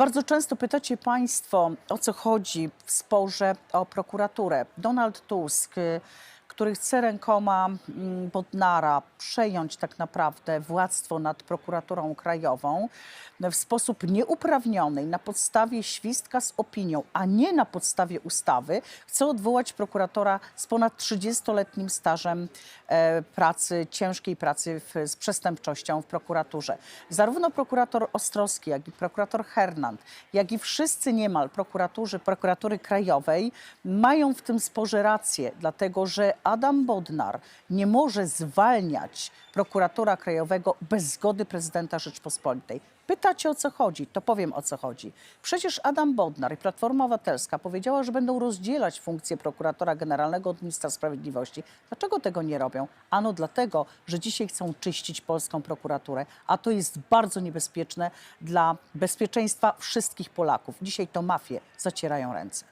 Bardzo często pytacie Państwo, o co chodzi w sporze o prokuraturę. Donald Tusk, który chce rękoma mm, Bodnara przejąć tak naprawdę władztwo nad prokuraturą krajową w sposób nieuprawniony, na podstawie świstka z opinią, a nie na podstawie ustawy, chce odwołać prokuratora z ponad 30-letnim stażem e, pracy, ciężkiej pracy w, z przestępczością w prokuraturze. Zarówno prokurator Ostrowski, jak i prokurator Hernand, jak i wszyscy niemal prokuratorzy prokuratury krajowej mają w tym sporze rację, dlatego że Adam Bodnar nie może zwalniać prokuratora krajowego bez zgody prezydenta Rzeczpospolitej. Pytacie o co chodzi, to powiem o co chodzi. Przecież Adam Bodnar i Platforma Obywatelska powiedziała, że będą rozdzielać funkcję prokuratora generalnego od ministra sprawiedliwości. Dlaczego tego nie robią? Ano dlatego, że dzisiaj chcą czyścić polską prokuraturę, a to jest bardzo niebezpieczne dla bezpieczeństwa wszystkich Polaków. Dzisiaj to mafie zacierają ręce.